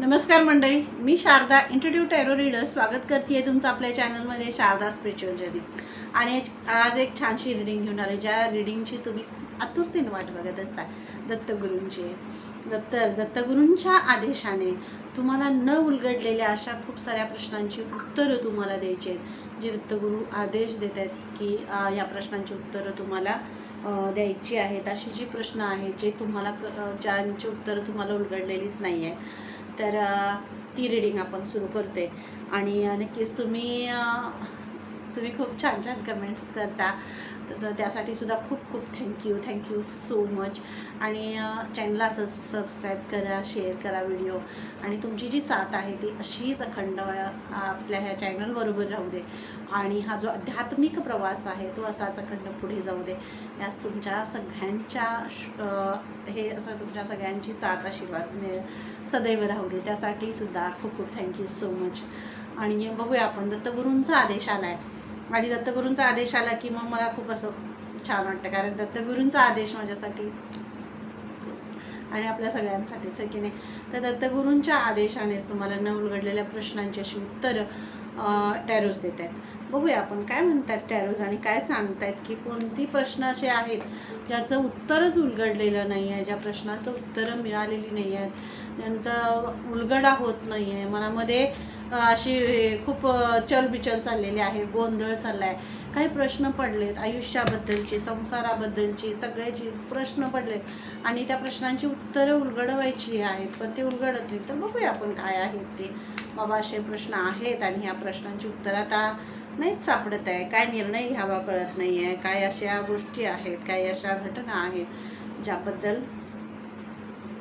नमस्कार मंडळी मी शारदा इंट्रोड्यू टॅरो रीडर स्वागत करते तुमचं आपल्या चॅनलमध्ये शारदा स्पिरिच्युअल जर्नी आणि आज एक छानशी रिडिंग घेऊन आले ज्या रिडिंगची तुम्ही आतुरतेने वाट बघत असता दत्तगुरूंची. दत्त दत्तगुरूंच्या आदेशाने तुम्हाला न उलगडलेल्या अशा खूप साऱ्या प्रश्नांची उत्तरं तुम्हाला द्यायची आहेत. जे दत्तगुरू आदेश देत आहेत की या प्रश्नांची उत्तरं तुम्हाला द्यायची आहेत. अशी जी प्रश्न आहेत जे तुम्हाला क- ज्यांची उत्तरं तुम्हाला उलगडलेलीच नाही आहेत तर ती रिडिंग आपण सुरू करते आणि नक्कीच तुम्ही तुम्ही खूप छान छान कमेंट्स करता. तर त्यासाठी सुद्धा खूप खूप थँक्यू थँक्यू सो मच आणि चॅनलला असं सबस्क्राईब करा शेअर करा व्हिडिओ आणि तुमची जी साथ आहे ती अशीच अखंड आपल्या ह्या चॅनलबरोबर राहू दे. आणि हा जो आध्यात्मिक प्रवास आहे तो असाच अखंड पुढे जाऊ दे. या तुमच्या सगळ्यांच्या हे असं तुमच्या सगळ्यांची साथ आशीर्वाद सदैव राहू दे. त्यासाठी सुद्धा खूप खूप थँक्यू सो मच आणि बघूया आपण दत्तगुरूंचा आदेश आला आहे आणि दत्तगुरूंचा आदेश आला की मग मला खूप असं छान वाटतं कारण दत्तगुरूंचा आदेश माझ्यासाठी आणि आपल्या सगळ्यांसाठीच आहे की नाही? तर दत्तगुरूंच्या आदेशानेच तुम्हाला न उलगडलेल्या प्रश्नांची अशी उत्तरं टॅरोज देत आहेत. बघूया आपण काय म्हणतात टॅरोज आणि काय सांगतायत की कोणती प्रश्न असे आहेत ज्याचं उत्तरच उलगडलेलं नाही आहे ज्या प्रश्नाचं उत्तरं मिळालेली नाही आहेत ज्यांचा उलगडा होत नाही आहे. मनामध्ये अशी खूप चलबिचल चाललेली आहे गोंधळ चालला आहे काही प्रश्न पडलेत आयुष्याबद्दलची संसाराबद्दलची सगळ्याची प्रश्न पडलेत. आणि त्या प्रश्नांची उत्तरं उलगडवायची आहेत पण ते उलगडत नाही तर बघूया आपण काय आहेत ते. बाबा असे प्रश्न आहेत आणि ह्या प्रश्नांची उत्तरं आता नाहीच सापडत आहे. काय निर्णय घ्यावा कळत नाही आहे काय अशा गोष्टी आहेत काय अशा घटना आहेत ज्याबद्दल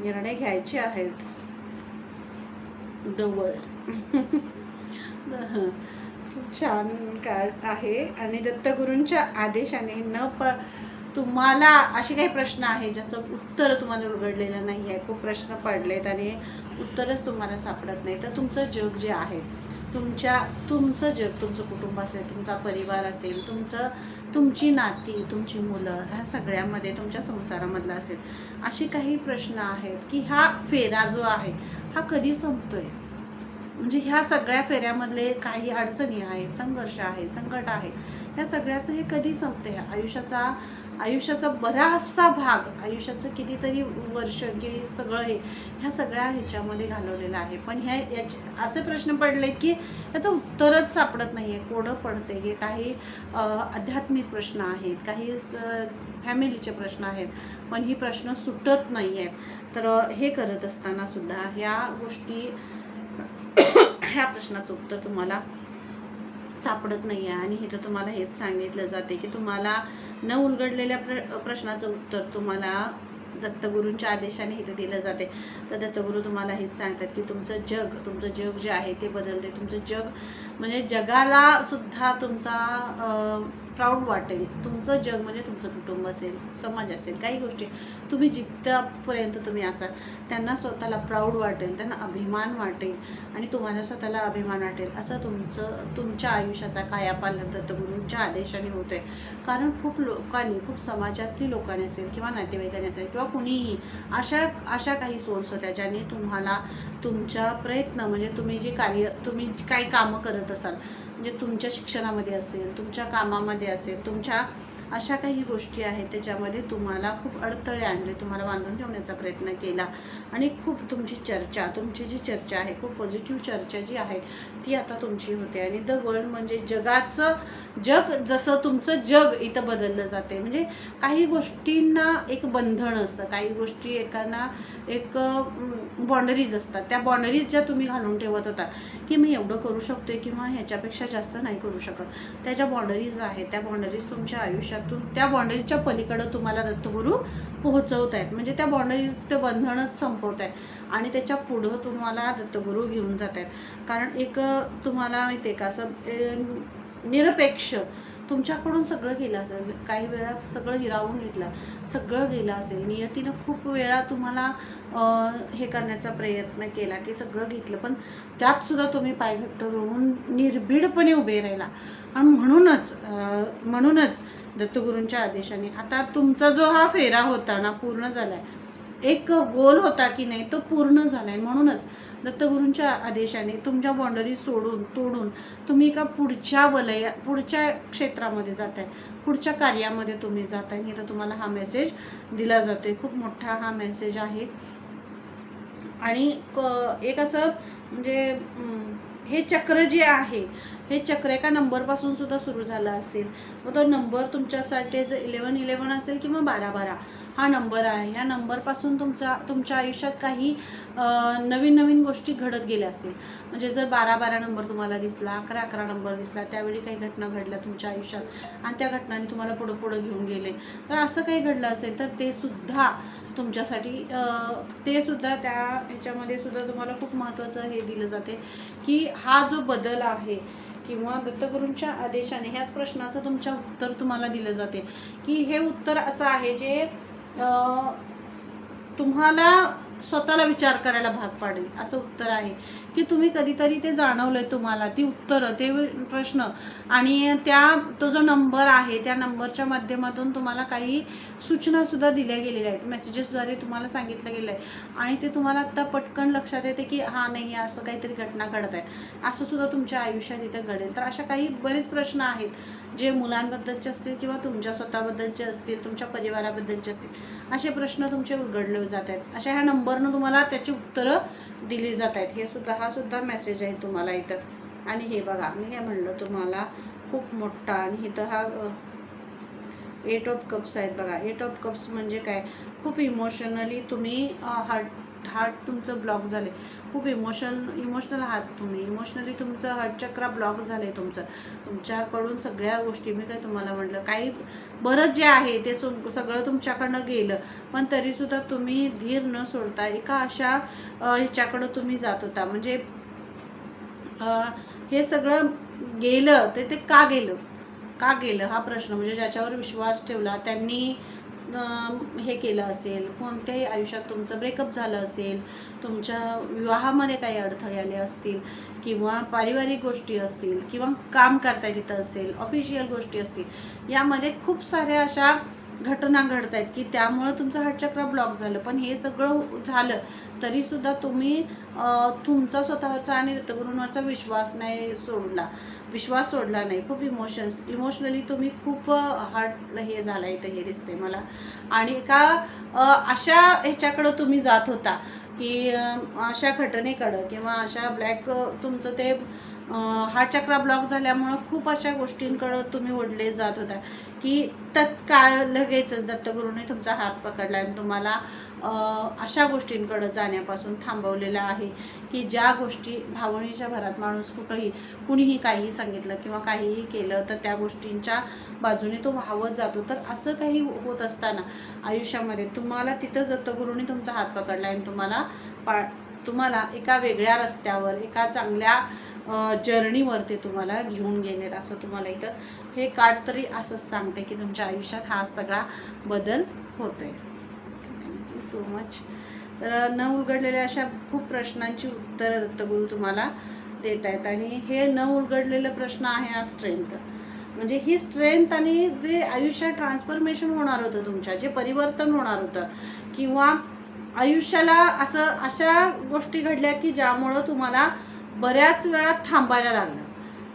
निर्णय घ्यायचे आहेत. द वर्ल्ड खूप छान कार्ड आहे. आणि दत्तगुरूंच्या आदेशाने न प तुम्हाला असे काही प्रश्न आहे ज्याचं उत्तर तुम्हाला उघडलेलं नाही आहे खूप प्रश्न पडलेत आणि उत्तरच तुम्हाला सापडत नाही. तर तुमचं जग जे आहे तुमच्या तुमचं जग तुमचं कुटुंब असेल तुमचा परिवार असेल तुमचं तुमची नाती तुमची मुलं ह्या सगळ्यामध्ये तुमच्या संसारामधला असेल असे काही प्रश्न आहेत की हा फेरा जो आहे हा कधी संपतो आहे म्हणजे ह्या सगळ्या फेऱ्यामधले काही अडचणी आहेत संघर्ष आहे संकट आहे ह्या सगळ्याचं हे कधी संपते? आयुष्याचा आयुष्याचा बराचसा भाग आयुष्याचं कितीतरी वर्ष की सगळं हे ह्या सगळ्या ह्याच्यामध्ये घालवलेलं आहे. पण ह्या याचे असे प्रश्न पडले की याचं उत्तरच सापडत नाही आहे कोडं पडते हे काही आध्यात्मिक प्रश्न आहेत काही फॅमिलीचे प्रश्न आहेत पण ही प्रश्न सुटत नाही आहेत तर हे करत असताना सुद्धा ह्या गोष्टी ह्या प्रश्नाचं उत्तर तुम्हाला सापडत नाही आहे आणि इथं तुम्हाला हेच सांगितलं जाते की तुम्हाला न उलगडलेल्या प्र प्रश्नाचं उत्तर तुम्हाला दत्तगुरूंच्या आदेशाने इथं दिलं जाते. तर दत्तगुरू तुम्हाला हेच सांगतात की तुमचं जग तुमचं जग जे आहे ते बदलते. तुमचं जग म्हणजे जगाला सुद्धा तुमचा प्राऊड वाटेल. तुमचं जग म्हणजे तुमचं कुटुंब असेल समाज असेल काही गोष्टी. तुम्ही जिथपर्यंत तुम्ही असाल त्यांना स्वतःला प्राऊड वाटेल त्यांना अभिमान वाटेल आणि तुम्हाला स्वतःला अभिमान वाटेल. असं तुमचं तुमच्या आयुष्याचा कायापालंतर तर गुरुंच्या आदेशाने होतोय. कारण खूप लोकांनी खूप समाजातील लोकांनी असेल किंवा नातेवाईकांनी असेल किंवा कुणीही अशा अशा काही सोर्स होत्या ज्यांनी तुम्हाला तुमच्या प्रयत्न म्हणजे तुम्ही जे कार्य तुम्ही काही कामं करत असाल म्हणजे तुमच्या शिक्षणामध्ये असेल तुमच्या कामामध्ये असेल तुमच्या अशा काही गोष्टी आहेत त्याच्यामध्ये तुम्हाला खूप अडथळे आणले तुम्हाला बांधून ठेवण्याचा प्रयत्न केला आणि खूप तुमची चर्चा तुमची जी चर्चा आहे खूप पॉझिटिव्ह चर्चा जी आहे ती आता तुमची होते आणि द वर्ल्ड म्हणजे जगाचं जग जसं तुमचं जग इथं बदललं जाते. म्हणजे काही गोष्टींना एक बंधन असतं. काही गोष्टी एकांना एक बॉन्डरीज असतात. त्या बॉन्डरीज ज्या तुम्ही घालून ठेवत होता की मी एवढं करू शकते किंवा ह्याच्यापेक्षा जास्त नाही करू शकत. त्या ज्या बॉन्डरीज आहेत त्या बॉन्डरीज तुमच्या आयुष्यातून त्या बॉन्डरीजच्या पलीकडं तुम्हाला दत्तगुरू पोहोचवत आहेत म्हणजे त्या बॉन्डरीज ते बंधनच संपवत आहेत आणि त्याच्या पुढं तुम्हाला दत्तगुरू घेऊन जात आहेत कारण एक तुम्हाला माहिती आहे का असं निरपेक्ष तुमच्याकडून सगळं गेलं असेल काही वेळा सगळं हिरावून घेतलं सगळं गेलं असेल नियतीनं खूप वेळा तुम्हाला हे करण्याचा प्रयत्न केला की सगळं घेतलं. पण त्यातसुद्धा तुम्ही पायघट्ट रोवून निर्भीडपणे उभे राहिला. आणि म्हणूनच म्हणूनच दत्तगुरूंच्या आदेशाने आता तुमचा जो हा फेरा होता ना पूर्ण झाला आहे एक गोल होता की नाही तो पूर्ण झाला आहे म्हणूनच दत्तगुरूंच्या आदेशाने तुमच्या बाउंडरी सोडून तोडून तुम्ही एका पुढच्या वलया पुढच्या क्षेत्रामध्ये जात आहे पुढच्या कार्यामध्ये तुम्ही जात आहे इथं तुम्हाला हा मेसेज दिला जातो आहे खूप मोठा हा मेसेज आहे. आणि क एक असं म्हणजे हे चक्र जे आहे हे चक्र एका नंबरपासून सुद्धा सुरू झालं असेल. मग तो नंबर तुमच्यासाठी जर इलेवन इलेवन असेल किंवा बारा बारा हा नंबर आहे. ह्या नंबरपासून तुमचा तुमच्या आयुष्यात काही नवीन नवीन गोष्टी घडत गेल्या असतील. म्हणजे जर बारा बारा नंबर तुम्हाला दिसला अकरा अकरा नंबर दिसला त्यावेळी काही घटना घडल्या तुमच्या आयुष्यात आणि त्या घटनांनी तुम्हाला पुढं पुढं घेऊन गेले. तर असं काही घडलं असेल तर ते सुद्धा तुमच्यासाठी ते सुद्धा त्या ह्याच्यामध्ये सुद्धा तुम्हाला खूप महत्त्वाचं हे दिलं जाते की हा जो बदल आहे किंवा दत्तगुरूंच्या आदेशाने ह्याच प्रश्नाचं तुमच्या उत्तर तुम्हाला दिलं जाते. की हे उत्तर असं आहे जे तुम्हाला स्वतःला विचार करायला भाग पाडेल असं उत्तर आहे. की तुम्ही कधीतरी ते जाणवलंय तुम्हाला ती उत्तरं ते प्रश्न. आणि त्या तो जो नंबर आहे त्या नंबरच्या माध्यमातून तुम्हाला काही सूचनासुद्धा दिल्या गेलेल्या आहेत. मेसेजेसद्वारे तुम्हाला सांगितलं गेलं आहे आणि ते तुम्हाला आत्ता पटकन लक्षात येते की हां नाही असं काहीतरी घटना घडत आहे असं सुद्धा तुमच्या आयुष्यात इथं घडेल. तर अशा काही बरेच प्रश्न आहेत जे मुलांबद्दलचे असतील किंवा तुमच्या स्वतःबद्दलचे असतील तुमच्या परिवाराबद्दलचे असतील असे प्रश्न तुमचे उघडले जात आहेत. अशा ह्या नंबर नंबरनं तुम्हाला त्याची उत्तरं दिली जात आहेत. हे सुद्धा हा सुद्धा मेसेज आहे तुम्हाला इथं. आणि हे बघा मी काय म्हणलं तुम्हाला खूप मोठा आणि इथं हा एट ऑफ कप्स आहेत बघा. एट ऑफ कप्स म्हणजे काय? खूप इमोशनली तुम्ही हार्ट हार्ट तुमचं ब्लॉक झाले खूप इमोशन इमोशनल आहात तुम्ही. इमोशनली तुमचं हार्ट ब्लॉक झालं आहे तुमचं. तुमच्याकडून सगळ्या गोष्टी मी काय तुम्हाला म्हटलं काही बरं जे आहे ते सु सगळं तुमच्याकडनं गेलं. पण तरीसुद्धा तुम्ही धीर न सोडता एका अशा ह्याच्याकडं तुम्ही जात होता. म्हणजे हे सगळं गेलं ते ते का गेलं? का गेलं? हा प्रश्न. म्हणजे ज्याच्यावर विश्वास ठेवला त्यांनी हे केलं असेल कोणत्याही आयुष्यात तुमचं ब्रेकअप झालं असेल तुमच्या विवाहामध्ये काही अडथळे आले असतील किंवा पारिवारिक गोष्टी असतील किंवा काम करता येत असेल ऑफिशियल गोष्टी असतील यामध्ये खूप साऱ्या अशा घटना घडत आहेत की त्यामुळं तुमचं हार्टचक्र ब्लॉक झालं. पण हे सगळं झालं तरीसुद्धा तुम्ही तुमचा स्वतःचा आणि दत्तगुरूंवरचा विश्वास नाही सोडला. विश्वास सोडला नाही. खूप इमोशन्स इमोशनली तुम्ही खूप हार्ट हे झाला इथं हे दिसते मला. आणि एका अशा ह्याच्याकडं तुम्ही जात होता की अशा घटनेकडं किंवा अशा ब्लॅक तुमचं ते हा चक्रा ब्लॉक झाल्यामुळं खूप अशा गोष्टींकडं तुम्ही ओढले जात होता की तत्काळ लगेचच दत्तगुरूने तुमचा हात पकडला आणि तुम्हाला अशा गोष्टींकडं जाण्यापासून थांबवलेलं आहे की ज्या गोष्टी भावनेच्या भरात माणूस कुठंही कुणीही काहीही सांगितलं किंवा काहीही केलं तर त्या गोष्टींच्या बाजूने तो वाहवत जातो. तर असं काही होत असताना आयुष्यामध्ये तुम्हाला तिथं दत्तगुरूने तुमचा हात पकडला आणि तुम्हाला पा तुम्हाला एका वेगळ्या रस्त्यावर एका चांगल्या जर्नीवर ते तुम्हाला घेऊन गेलेत असं तुम्हाला इथं हे कार्ड तरी असंच सांगते की तुमच्या आयुष्यात हा सगळा बदल होतोय. थँक्यू सो मच तर न उलगडलेल्या अशा खूप प्रश्नांची उत्तरं दत्तगुरू तुम्हाला देत आहेत आणि हे न उलगडलेलं प्रश्न आहे हा स्ट्रेंथ म्हणजे ही स्ट्रेंथ आणि जे आयुष्यात ट्रान्सफॉर्मेशन होणार होतं तुमच्या जे परिवर्तन होणार होतं किंवा आयुष्याला असं अशा गोष्टी घडल्या की ज्यामुळं तुम्हाला बऱ्याच वेळा थांबायला लागलं.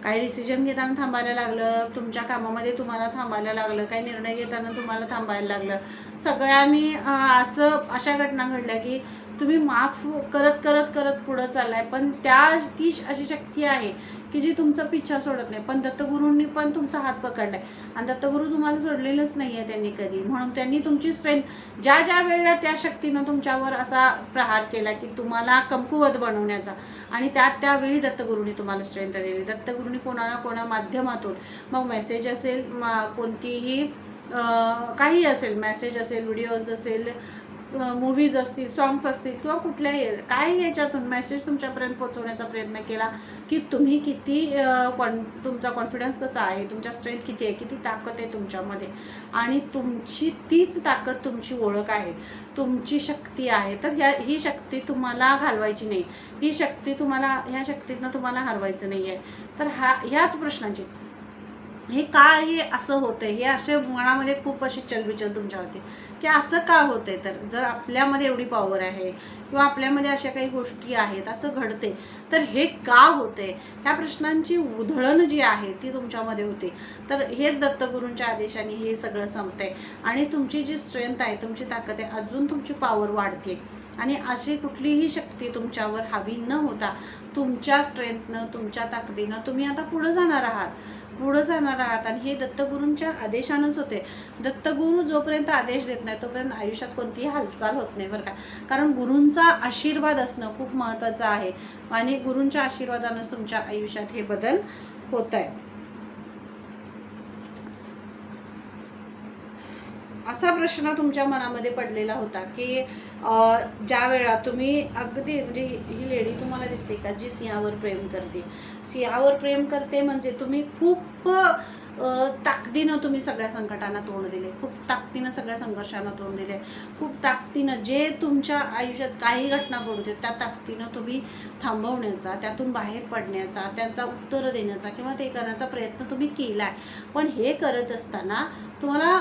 काही डिसिजन घेताना थांबायला लागलं तुमच्या कामामध्ये तुम्हाला थांबायला लागलं काही निर्णय घेताना तुम्हाला थांबायला लागलं. सगळ्यांनी असं अशा घटना घडल्या की तुम्ही माफ करत करत करत पुढं चाललाय. पण त्या ती अशी शक्ती आहे की जी तुमचा पिच्छा सोडत नाही. पण दत्तगुरूंनी पण तुमचा हात पकडलाय. आणि दत्तगुरू तुम्हाला सोडलेलंच नाही आहे त्यांनी कधी. म्हणून त्यांनी तुमची स्ट्रेंथ ज्या ज्या वेळेला त्या शक्तीनं तुमच्यावर असा प्रहार केला की तुम्हाला कमकुवत बनवण्याचा. आणि त्यात त्यावेळी दत्तगुरूंनी तुम्हाला स्ट्रेंथ दिली. दत्तगुरूंनी कोणाला कोणा माध्यमातून मग मेसेज असेल कोणतीही काही असेल मेसेज असेल व्हिडिओज असेल मूवीज असतील सॉंग्स असतील किंवा कुठल्याही काही याच्यातून मेसेज तुमच्यापर्यंत पोहोचवण्याचा प्रयत्न केला की तुम्ही किती कॉन तुमचा कॉन्फिडन्स कसा आहे तुमच्या स्ट्रेंथ किती आहे किती ताकद आहे तुमच्यामध्ये. आणि तुमची तीच ताकद तुमची ओळख आहे. तुमची शक्ती आहे. तर ह्या ही शक्ती तुम्हाला घालवायची नाही. ही शक्ती तुम्हाला ह्या शक्तीतनं तुम्हाला हरवायचं नाही आहे तर हा ह्याच प्रश्नांची. हे का हे असं होतं हे असे मनामध्ये खूप अशी चलबिचल तुमच्या होती की असं का होतंय? तर जर आपल्यामध्ये एवढी पॉवर आहे किंवा आपल्यामध्ये अशा काही गोष्टी आहेत असं घडते तर हे का होते त्या प्रश्नांची उधळण जी आहे ती तुमच्यामध्ये होते. तर हेच दत्तगुरूंच्या आदेशाने हे सगळं संपतंय. आणि तुमची जी स्ट्रेंथ आहे तुमची ताकद आहे अजून तुमची पॉवर वाढते आणि अशी कुठलीही शक्ती तुमच्यावर हवी न होता तुमच्या स्ट्रेंथनं तुमच्या ताकदीनं तुम्ही आता पुढं जाणार आहात. पुढं जाणार आहात आणि हे दत्तगुरूंच्या आदेशानंच होते. दत्तगुरू जोपर्यंत आदेश देत नाही तोपर्यंत आयुष्यात कोणतीही हालचाल होत नाही बरं का? कारण गुरूंचा आशीर्वाद असणं खूप महत्त्वाचं आहे आणि गुरूंच्या आशीर्वादानंच तुमच्या आयुष्यात हे बदल होत आहेत. असा प्रश्न तुमच्या मनामध्ये पडलेला होता की ज्या वेळा तुम्ही अगदी म्हणजे ही लेडी तुम्हाला दिसते का जी सिंहावर प्रेम करते? सिंहावर प्रेम करते म्हणजे तुम्ही खूप ताकदीनं तुम्ही सगळ्या संकटांना तोंड दिले. खूप ताकदीनं सगळ्या संघर्षांना तोंड दिले. खूप ताकदीनं जे तुमच्या आयुष्यात काही घटना घडते त्या ताकदीनं तुम्ही थांबवण्याचा त्यातून बाहेर पडण्याचा त्यांचा उत्तर देण्याचा किंवा ते करण्याचा प्रयत्न तुम्ही केला आहे पण हे करत असताना तुम्हाला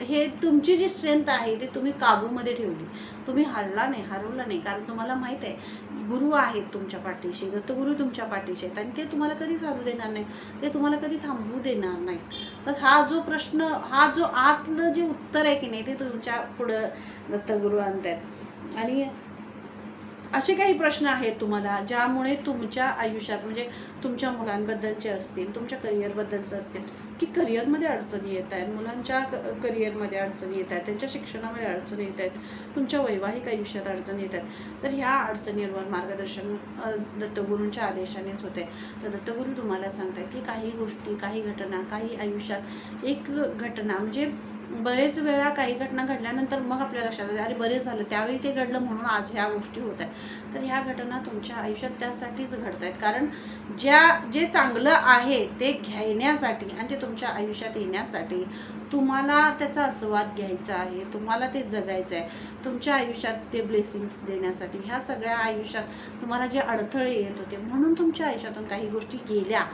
हे तुमची जी स्ट्रेंथ आहे ती तुम्ही काबूमध्ये ठेवली. तुम्ही हरला नाही हरवला नाही. कारण तुम्हाला माहीत आहे गुरु आहेत तुमच्या पाठीशी दत्तगुरु तुमच्या पाठीशी आहेत. आणि ते तुम्हाला कधीच चालू देणार नाही. ते तुम्हाला कधी थांबवू देणार नाही. तर हा जो प्रश्न हा जो आतलं जे उत्तर आहे की नाही ते तुमच्या पुढं दत्तगुरु आणतात आणि असे काही प्रश्न आहेत तुम्हाला ज्यामुळे तुमच्या आयुष्यात म्हणजे तुमच्या मुलांबद्दलचे असतील तुमच्या करिअरबद्दलचे असतील की करिअरमध्ये अडचणी येत आहेत मुलांच्या करिअरमध्ये अडचणी येत आहेत त्यांच्या शिक्षणामध्ये अडचणी येत आहेत तुमच्या वैवाहिक आयुष्यात अडचणी येत आहेत. तर ह्या अडचणींवर मार्गदर्शन दत्तगुरूंच्या आदेशानेच होते. तर दत्तगुरू तुम्हाला सांगतात की काही गोष्टी काही घटना काही आयुष्यात एक घटना म्हणजे बरेच वेळा काही घटना घडल्यानंतर मग आपल्या लक्षात येते अरे बरेच झालं त्यावेळी ते घडलं म्हणून आज ह्या गोष्टी होत आहेत. तर ह्या घटना तुमच्या आयुष्यात त्यासाठीच घडत आहेत. कारण ज्या जे चांगलं आहे ते घेण्यासाठी आणि ते तुमच्या आयुष्यात येण्यासाठी तुम्हाला त्याचा आस्वाद घ्यायचा आहे तुम्हाला ते जगायचं आहे. तुमच्या आयुष्यात ते ब्लेसिंग्स देण्यासाठी ह्या सगळ्या आयुष्यात तुम्हाला जे अडथळे येत होते म्हणून तुमच्या आयुष्यातून काही गोष्टी गेल्या.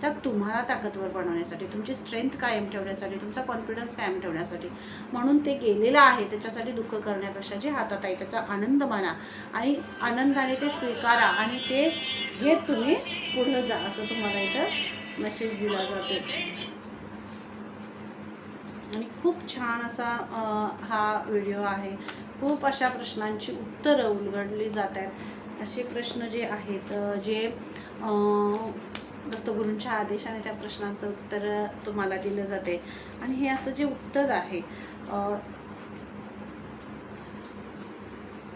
त्या तुम्हाला ताकदवर बनवण्यासाठी तुमची स्ट्रेंथ कायम ठेवण्यासाठी तुमचा कॉन्फिडन्स कायम ठेवण्यासाठी म्हणून ते गेलेलं आहे त्याच्यासाठी दुःख करण्यापेक्षा जे हातात आहे त्याचा आनंद माना आणि आनंदाने ते स्वीकारा आणि ते घेत तुम्ही पुढं जा असं तुम्हाला इथं मेसेज दिला जातो आणि खूप छान असा हा व्हिडिओ आहे. खूप अशा प्रश्नांची उत्तरं उलगडली जात आहेत. असे प्रश्न जे आहेत जे दत्तगुरूंच्या आदेशाने त्या प्रश्नांचं उत्तर तुम्हाला दिलं जाते. आणि हे असं जे उत्तर आहे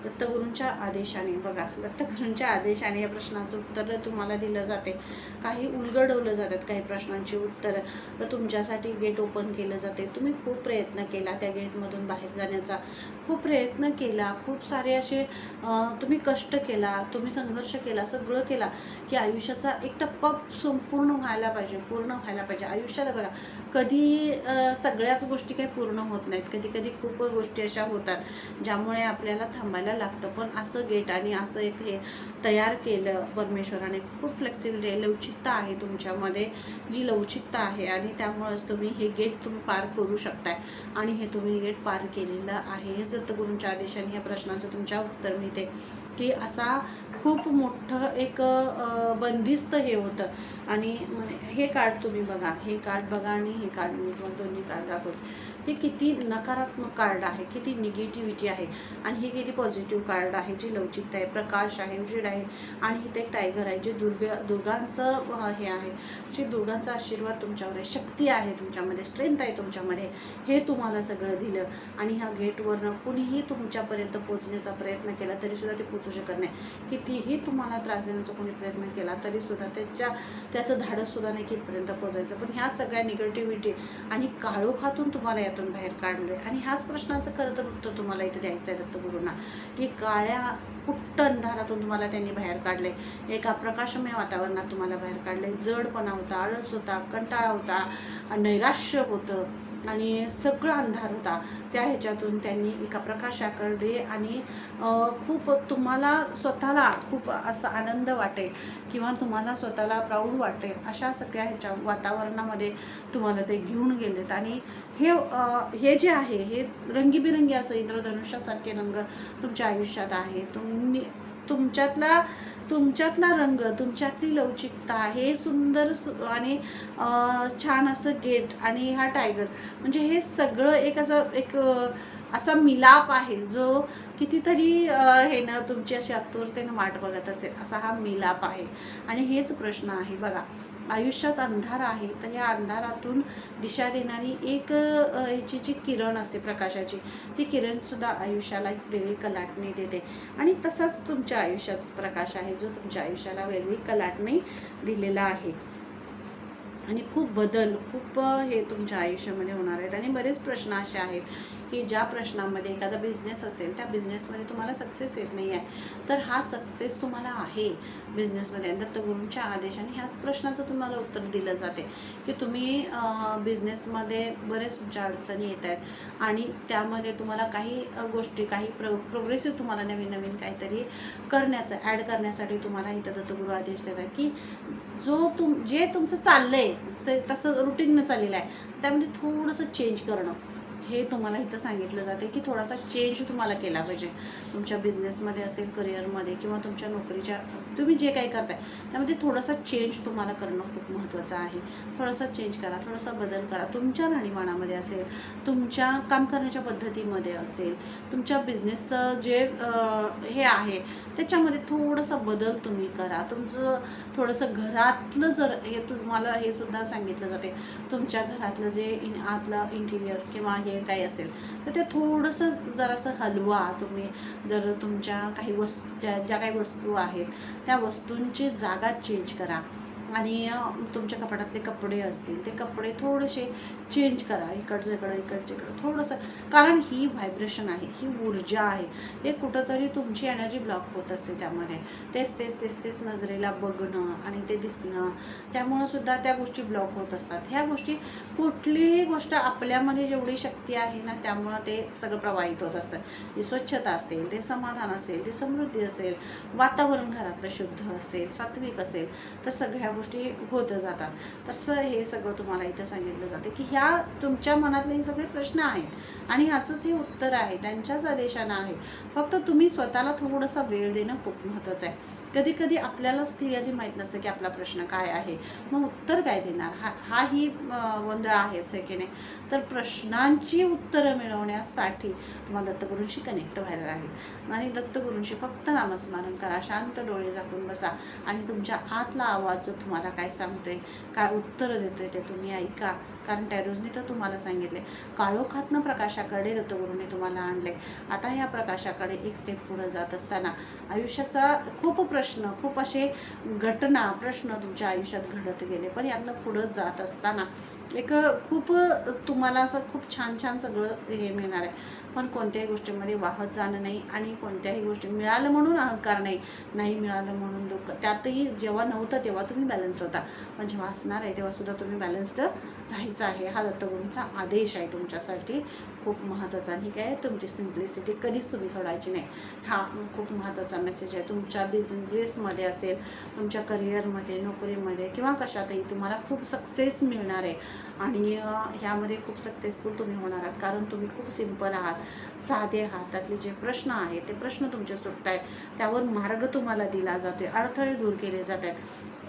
दत्तगुरूंच्या आदेशाने बघा दत्तगुरूंच्या आदेशाने या प्रश्नाचं उत्तर तुम्हाला दिलं जाते. काही उलगडवलं जातात काही प्रश्नांची उत्तरं. तुमच्यासाठी गेट ओपन केलं जाते. तुम्ही खूप प्रयत्न केला त्या गेटमधून बाहेर जाण्याचा. खूप प्रयत्न केला. खूप सारे असे तुम्ही कष्ट केला तुम्ही संघर्ष केला सगळं केला की आयुष्याचा एक टप्पा संपूर्ण व्हायला पाहिजे पूर्ण व्हायला पाहिजे. आयुष्यात बघा कधी सगळ्याच गोष्टी काही पूर्ण होत नाहीत. कधी कधी खूप गोष्टी अशा होतात ज्यामुळे आपल्याला थांबायला लागतं. पण असं गेट आणि असं एक हे तयार केलं परमेश्वराने. खूप फ्लेक्सिबिलिटी आहे लवचिकता आहे तुमच्यामध्ये जी लवचिकता आहे. आणि त्यामुळेच तुम्ही हे गेट तुम्ही पार करू शकताय. आणि हे तुम्ही गेट पार केलेलं आहे. हे दत्तगुरूंच्या आदेशाने या प्रश्नाचं तुमच्या उत्तर मिळते. की असा खूप मोठं एक बंदिस्त हे होतं. आणि म्हणे- हे कार्ड तुम्ही बघा हे कार्ड बघा आणि हे कार्ड मी तुम्हाला दोन्ही कार्ड दाखवते. हे किती नकारात्मक कार्ड आहे किती निगेटिव्हिटी आहे. आणि हे किती पॉझिटिव्ह कार्ड आहे जी लवचिकता आहे प्रकाश आहे उजेड आहे. आणि इथे एक टायगर आहे जे दुर्गा दुर्गांचं हे आहे. जे दुर्गांचा आशीर्वाद तुमच्यावर आहे शक्ती आहे तुमच्यामध्ये स्ट्रेंथ आहे तुमच्यामध्ये हे तुम्हाला सगळं दिलं. आणि ह्या गेटवरनं कुणीही तुमच्यापर्यंत पोचण्याचा प्रयत्न केला तरीसुद्धा ते पोचू शकत नाही कितीही तुम्हाला त्रास देण्याचा कोणी प्रयत्न केला तरीसुद्धा त्याच्या त्याचं धाडससुद्धा नाही कितपर्यंत पोचायचं पण ह्या सगळ्या निगेटिव्हिटी आणि काळोखातून तुम्हाला यातून बाहेर काढलं. आणि ह्याच प्रश्नाचं खरं तर उत्तर तुम्हाला इथे द्यायचं आहे दत्तगुरूंना की काळ्या पुट्ट अंधारातून तुम्हाला त्यांनी बाहेर काढले एका प्रकाशमय वातावरणात तुम्हाला बाहेर काढले जडपणा होता आळस होता कंटाळा होता नैराश्य होतं आणि सगळं अंधार होता. त्या ह्याच्यातून त्यांनी एका प्रकाशाकडे आणि खूप तुम्हाला स्वतःला खूप असा आनंद वाटेल. किंवा तुम्हाला स्वतःला प्राऊड वाटेल अशा सगळ्या ह्याच्या वातावरणामध्ये तुम्हाला ते घेऊन गेलेत. आणि हे हे जे आहे हे रंगीबिरंगी असं इंद्रधनुष्यासारखे रंग तुमच्या आयुष्यात आहे. तुम्ही तुमच्यातला तुमच्यातला रंग तुमच्यातली लवचिकता हे सुंदर सु- आणि छान असं गेट आणि हा टायगर म्हणजे हे सगळं एक असं एक असा मिलाप आहे जो कितीतरी हे ना तुमची अशी आतुरतेनं वाट बघत असेल असा हा मिलाप आहे. आणि हेच प्रश्न आहे बघा आयुष्यात अंधार आहे तर या अंधारातून दिशा देणारी एक याची जी किरण असते प्रकाशाची ती किरणसुद्धा आयुष्याला एक वेगळी कलाटणी देते. आणि तसाच तुमच्या आयुष्यात प्रकाश आहे जो तुमच्या आयुष्याला वेगळी कलाटणी दिलेला आहे. आणि खूप बदल खूप हे तुमच्या आयुष्यामध्ये होणार आहेत. आणि बरेच प्रश्न असे आहेत की ज्या प्रश्नांमध्ये एखादा बिझनेस असेल त्या बिझनेसमध्ये तुम्हाला सक्सेस येत नाही आहे तर हा सक्सेस तुम्हाला आहे. बिझनेसमध्ये दत्तगुरूंच्या आदेशाने ह्याच प्रश्नाचं तुम्हाला उत्तर दिलं जाते की तुम्ही बिझनेसमध्ये बरेच तुमच्या अडचणी येत आहेत आणि त्यामध्ये तुम्हाला काही गोष्टी काही प्र प्रोग्रेसिव्ह तुम्हाला नवीन नवीन काहीतरी करण्याचं ॲड करण्यासाठी तुम्हाला इथं दत्तगुरू आदेश देतात की जो तुम जे तुमचं चाललं आहे जे तसं रुटीननं चाललेलं आहे त्यामध्ये थोडंसं चेंज करणं. हे तुम्हाला इथं सांगितलं जाते की थोडासा चेंज तुम्हाला केला पाहिजे. तुमच्या बिझनेसमध्ये असेल करिअरमध्ये किंवा तुमच्या नोकरीच्या तुम्ही जे काही करताय त्यामध्ये थोडासा चेंज तुम्हाला करणं खूप महत्त्वाचं आहे. थोडासा चेंज करा थोडासा बदल करा. तुमच्या राहणीमानामध्ये असेल तुमच्या काम करण्याच्या पद्धतीमध्ये असेल तुमच्या बिझनेसचं जे हे आहे त्याच्यामध्ये थोडासा बदल तुम्ही करा. तुमचं थोडंसं घरातलं जर हे तुम्हाला हे सुद्धा सांगितलं जाते. तुमच्या घरातलं जे इन आतलं इंटिरियर किंवा हे काही असेल तर ते थोडंसं जरासं हलवा तुम्ही जर तुमच्या काही वस्तू ज्या ज्या काही वस्तू आहेत त्या वस्तूंची जागा चेंज करा. आणि तुमच्या कपाटातले कपडे असतील ते कपडे थोडेसे चेंज करा इकडचं इकडं इकडचं इकडं थोडंसं. कारण ही व्हायब्रेशन आहे ही ऊर्जा आहे. हे कुठंतरी तुमची एनर्जी ब्लॉक होत असते त्यामध्ये. तेच तेच तेच तेच नजरेला बघणं आणि ते दिसणं त्यामुळं सुद्धा त्या गोष्टी ब्लॉक होत असतात. ह्या गोष्टी कुठलीही गोष्ट आपल्यामध्ये जेवढी शक्ती आहे ना त्यामुळं ते सगळं प्रवाहित होत असतं. ती स्वच्छता असेल ते समाधान असेल ते समृद्धी असेल वातावरण घरातलं शुद्ध असेल सात्विक असेल तर सगळ्या गोष्टी होत जातात. तसं हे सगळं तुम्हाला इथं सांगितलं जाते की ह्या तुमच्या मनातले हे सगळे प्रश्न आहेत आणि ह्याचंच हे उत्तर आहे त्यांच्याच आदेशानं आहे. फक्त तुम्ही स्वतःला थोडासा वेळ देणं खूप महत्त्वाचं आहे. कधी कधी आपल्यालाच क्लिअरली माहीत नसतं की आपला प्रश्न काय आहे. मग उत्तर काय देणार? हा हाही गोंधळ आहेच आहे की नाही? तर प्रश्नांची उत्तरं मिळवण्यासाठी तुम्हाला दत्तगुरूंशी कनेक्ट व्हायला लागेल. आणि दत्तगुरूंशी फक्त नामस्मरण करा शांत डोळे झाकून बसा आणि तुमच्या आतला आवाज जो तुम्हाला काय सांगतोय? काय उत्तरं देतोय ते तुम्ही ऐका. कारण टॅरोजने तर तुम्हाला सांगितले. काळोखातनं प्रकाशाकडे दत्तगुरूंनी तुम्हाला आणले आता ह्या प्रकाशाकडे एक स्टेप पुढं जात असताना आयुष्याचा खूप प्रश्न खूप असे घटना प्रश्न तुमच्या आयुष्यात घडत गेले. पण यातनं पुढं जात असताना एक खूप तुम्हाला असं खूप छान छान सगळं हे मिळणार आहे. पण कोणत्याही गोष्टीमध्ये वाहत जाणं नाही आणि कोणत्याही गोष्टी मिळालं म्हणून अहंकार नाही नाही मिळालं म्हणून दुःख. त्यातही जेव्हा नव्हतं तेव्हा तुम्ही बॅलन्स होता. पण जेव्हा असणार आहे तेव्हासुद्धा तुम्ही बॅलन्स्ड राहायचं आहे हा दत्तगुरूंचा आदेश आहे तुमच्यासाठी. खूप महत्त्वाचा आणि काय तुमची सिम्प्लिसिटी कधीच तुम्ही सोडायची नाही. हा खूप महत्त्वाचा मेसेज आहे. तुमच्या बिझनेसमध्ये असेल तुमच्या करिअरमध्ये नोकरीमध्ये किंवा कशातही तुम्हाला खूप सक्सेस मिळणार आहे. आणि ह्यामध्ये खूप सक्सेसफुल तुम्ही होणार आहात. कारण तुम्ही खूप सिंपल आहात साधे आहात. त्यातले जे प्रश्न आहेत ते प्रश्न तुमचे सुटत आहेत त्यावर मार्ग तुम्हाला दिला जातो आहे अडथळे दूर केले जात आहेत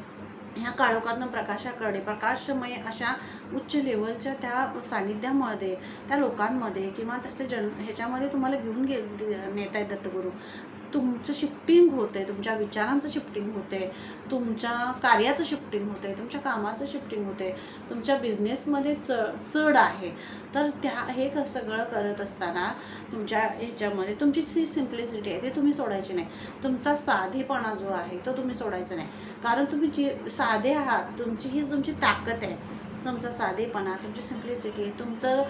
ह्या काळोखातनं प्रकाशाकडे प्रकाशमय अशा उच्च लेवलच्या त्या सानिध्यामध्ये त्या लोकांमध्ये किंवा तसले जन ह्याच्यामध्ये तुम्हाला घेऊन गे नेत आहेत दत्तगुरू तुमचं शिफ्टिंग होतं आहे तुमच्या विचारांचं शिफ्टिंग होतं आहे तुमच्या कार्याचं शिफ्टिंग होतं आहे तुमच्या कामाचं शिफ्टिंग होतं आहे तुमच्या बिझनेसमध्ये च चढ आहे. तर त्या हे सगळं करत असताना तुमच्या ह्याच्यामध्ये तुमची जी सिम्प्लिसिटी आहे ते तुम्ही सोडायची नाही. तुमचा साधेपणा जो आहे तो तुम्ही सोडायचा नाही. कारण तुम्ही जे साधे आहात तुमची हीच तुमची ताकद आहे. तुमचा साधेपणा तुमची सिम्प्लिसिटी तुमचं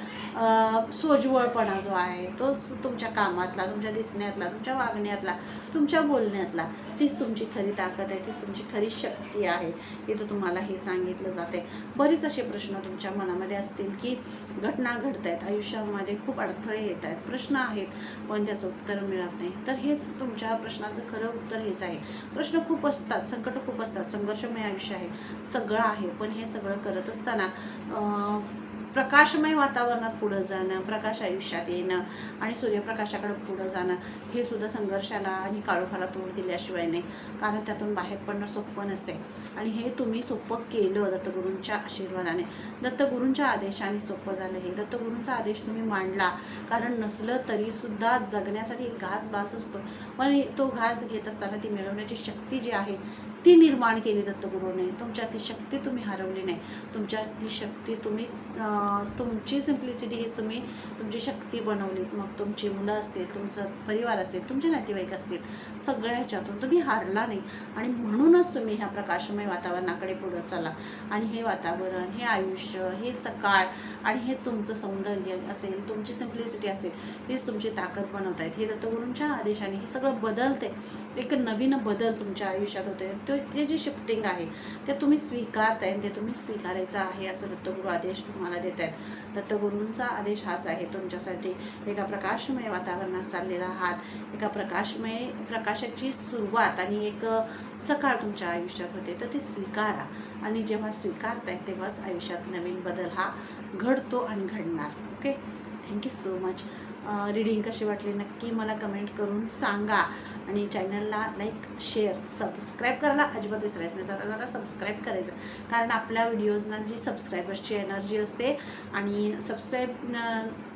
सोज्वळपणा जो आहे तो तुमच्या कामातला तुमच्या दिसण्यातला तुमच्या वागण्यातला तुमच्या बोलण्यातला तीच तुमची खरी ताकद आहे तीच तुमची खरी शक्ती आहे इथं तुम्हाला हे सांगितलं जाते. बरेच असे प्रश्न तुमच्या मनामध्ये असतील की घटना घडत आहेत आयुष्यामध्ये खूप अडथळे येत आहेत प्रश्न आहेत पण त्याचं उत्तर मिळत नाही. तर हेच तुमच्या प्रश्नाचं खरं उत्तर हेच आहे. प्रश्न खूप असतात संकट खूप असतात संघर्षमय आयुष्य आहे सगळं आहे पण हे सगळं करत असताना 呢，呃，प्रकाशमय वातावरणात पुढं जाणं प्रकाश आयुष्यात येणं आणि सूर्यप्रकाशाकडे पुढं जाणं हे सुद्धा संघर्षाला आणि काळोखाला तोड दिल्याशिवाय नाही. कारण त्यातून बाहेर पडणं सोपं नसते. आणि हे तुम्ही सोपं केलं दत्तगुरूंच्या आशीर्वादाने. दत्तगुरूंच्या आदेशाने सोपं झालं हे. दत्तगुरूंचा आदेश तुम्ही मांडला. कारण नसलं तरीसुद्धा जगण्यासाठी एक घास भास असतो. पण तो घास घेत असताना ती मिळवण्याची शक्ती जी आहे ती निर्माण केली दत्तगुरूने. तुमच्यातली शक्ती तुम्ही हरवली नाही. तुमच्यातली शक्ती तुम्ही तुमची सिम्प्लिसिटी हीच तुम्ही तुमची शक्ती बनवलीत. मग तुमची मुलं असतील तुमचं परिवार असेल तुमचे नातेवाईक असतील सगळ्या ह्याच्यातून तुम्ही हारला नाही. आणि म्हणूनच तुम्ही ह्या प्रकाशमय वातावरणाकडे पुढं चला आणि हे वातावरण हे आयुष्य हे सकाळ आणि हे तुमचं सौंदर्य असेल तुमची सिम्प्लिसिटी असेल हेच तुमची ताकद बनवत आहेत हे दत्तगुरूंच्या आदेशाने हे सगळं बदलते. एक नवीन बदल तुमच्या आयुष्यात होते तो ते जे शिफ्टिंग आहे ते तुम्ही स्वीकारताय ते तुम्ही स्वीकारायचं आहे असं दत्तगुरू आदेश तुम्हाला देत आहेत. दत्तगुरूंचा आदेश हाच आहे तुमच्यासाठी एका प्रकाशमय वातावरणात चाललेला आहात एका प्रकाशमय प्रकाशाची सुरुवात आणि एक सकाळ तुमच्या आयुष्यात होते तर ते स्वीकारा. आणि जेव्हा स्वीकारताय तेव्हाच आयुष्यात नवीन बदल हा घडतो आणि घडणार. Okay? Thank you so much reading कशी वाटली? नक्की मला कमेंट करून सांगा. आणि चॅनलला लाईक शेअर सबस्क्राईब करायला अजिबात विसरायचं नाही. जाता जाता सबस्क्राईब करायचं. कारण आपल्या व्हिडिओजना जी सबस्क्रायबर्सची एनर्जी असते आणि सबस्क्राईब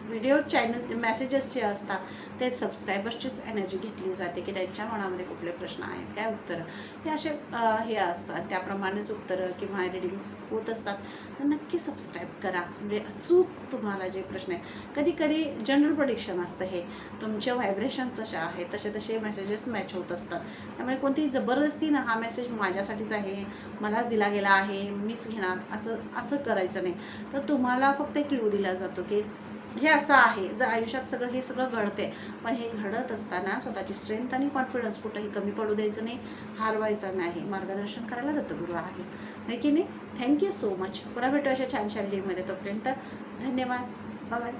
व्हिडिओ चॅनल मेसेजेस जे असतात ते सबस्क्रायबर्सचीच एनर्जी घेतली जाते की त्यांच्या मनामध्ये कुठले प्रश्न आहेत काय उत्तरं? हे असे हे असतात. त्याप्रमाणेच उत्तरं किंवा रिडिंग्स होत असतात. तर नक्की सबस्क्राईब करा. म्हणजे अचूक तुम्हाला जे प्रश्न आहेत. कधी कधी जनरल प्रडिक्शन असतं हे. तुमचे व्हायब्रेशन जसे आहे तसे तसे मेसेजेस मॅच होत असतात. त्यामुळे कोणती जबरदस्ती ना हा मेसेज माझ्यासाठीच आहे मलाच दिला गेला आहे मीच घेणार असं असं करायचं नाही. तर तुम्हाला फक्त एक क्ल्यू दिला जातो की हे असं आहे. जर आयुष्यात सगळं हे सगळं घडते पण हे घडत असताना स्वतःची स्ट्रेंथ आणि कॉन्फिडन्स कुठंही कमी पडू द्यायचं नाही हारवायचं नाही. मार्गदर्शन करायला दत्तगुरू आहेत. नाही की नाही? थँक्यू सो मच पुन्हा भेटू अशा छान व्हिडिओमध्ये तोपर्यंत धन्यवाद. बाय